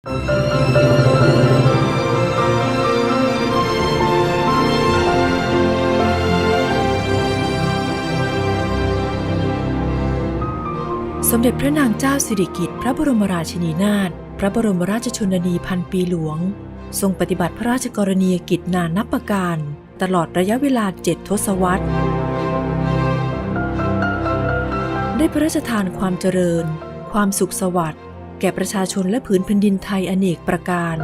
สมเด็จพระนางเจ้าสิริกิติ์พระบรมราชินีนาถพระบรมราชชนนีพันปีหลวง ทรงปฏิบัติพระราชกรณียกิจนานนับประการ ตลอดระยะเวลาเจ็ดทศวรรษ ได้พระราชทานความเจริญ ความสุขสวัสดิ์ แก่ประชาชนและผืนแผ่นดินไทยอเนกประการ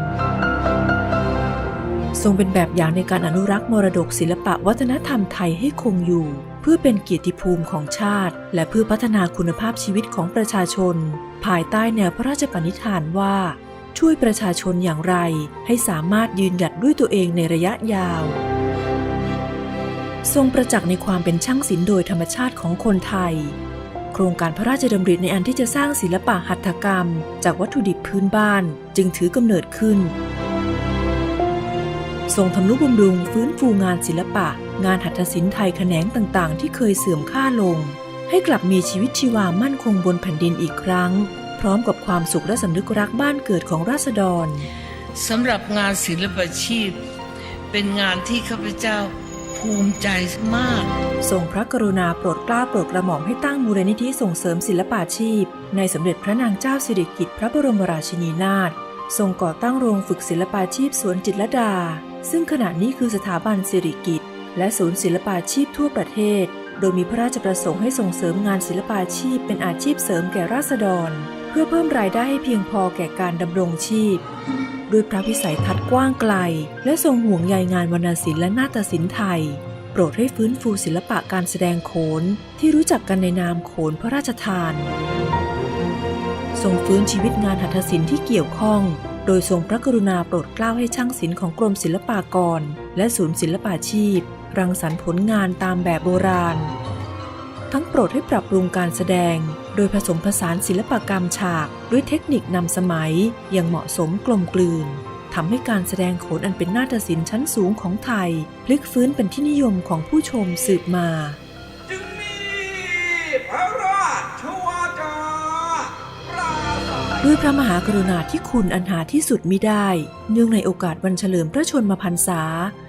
ทรงเป็นแบบอย่างในการอนุรักษ์มรดกศิลปะวัฒนธรรมไทยให้คงอยู่ เพื่อเป็นเกียรติภูมิของชาติ และเพื่อพัฒนาคุณภาพชีวิตของประชาชน ภายใต้แนวพระราชปณิธานว่า ช่วยประชาชนอย่างไร ให้สามารถยืนหยัดด้วยตัวเองในระยะยาวทรงประจักษ์ในความเป็นช่างศิลป์โดยธรรมชาติของคนไทย โครงการพระราชดำริในอันที่จะสร้างศิลปะหัตถกรรม จากวัตถุดิบพื้นบ้านจึงถือกำเนิดขึ้น ทรงทำนุบำรุงฟื้นฟูงานศิลปะ งานหัตถศิลป์ไทยแขนงต่างๆ ที่เคยเสื่อมค่าลง ให้กลับมีชีวิตชีวามั่นคงบนแผ่นดินอีกครั้ง พร้อมกับความสุขและสำนึกรักบ้านเกิดของราษฎรสำหรับงานศิลปาชีพ เป็นงานที่ข้าพเจ้า ภูมิใจมาก ทรงพระกรุณาโปรดเกล้าโปรดกระหม่อมให้ตั้งมูลนิธิส่งเสริมศิลปาชีพ ในสมเด็จพระนางเจ้าสิริกิติ์พระบรมราชินีนาถทรงก่อตั้งโรงฝึกศิลปาชีพสวนจิตรดา ซึ่งขณะนี้คือสถาบันสิริกิติ์และศูนย์ศิลปาชีพทั่วประเทศ โดยมีพระราชประสงค์ให้ส่งเสริมงานศิลปาชีพเป็นอาชีพเสริมแก่ราษฎร เพื่อเพิ่มรายได้ให้เพียงพอแก่การดำรงชีพ ด้วยพระวิสัยทัศน์กว้างไกล และทรงห่วงใยงานวรรณศิลป์และนาฏศิลป์ไทย โปรดให้ฟื้นฟูศิลปะการแสดงโขน ที่รู้จักกันในนามโขนพระราชทาน ทรงฟื้นชีวิตงานหัตถศิลป์ที่เกี่ยวข้อง โดยทรงพระกรุณาโปรดเกล้าให้ช่างศิลป์ของกรมศิลปากร และศูนย์ศิลปาชีพ รังสรรค์ผลงานตามแบบโบราณ ทั้งโปรดให้ปรับปรุงการแสดง โดยผสมผสานศิลปกรรมฉากด้วยเทคนิคนำสมัยอย่างเหมาะสมกลมกลืนทำให้การแสดงโขนอันเป็นนาฏศิลป์ชั้นสูงของไทย พลิกฟื้นเป็นที่นิยมของผู้ชมสืบมา จึงมีพระราชวาจาปราศัยด้วยพระมหากรุณาธิคุณอันหาที่สุดมิได้ เนื่องในโอกาสวันเฉลิมพระชนมพรรษา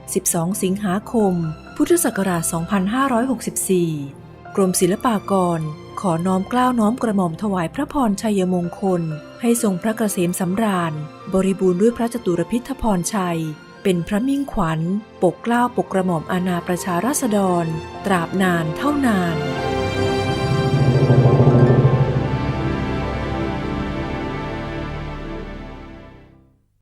12 สิงหาคม พุทธศักราช 2564 กรมศิลปากร ขอน้อมกล้าวน้อมกระหม่อมถวายพระพรชัยมงคล ให้ทรงพระเกษมสำราญ บริบูรณ์ด้วยพระจตุรพิธพรชัย เป็นพระมิ่งขวัญ ปกกล้าวปกกระหม่อมอาณาประชาราษฎร ตราบนานเท่านาน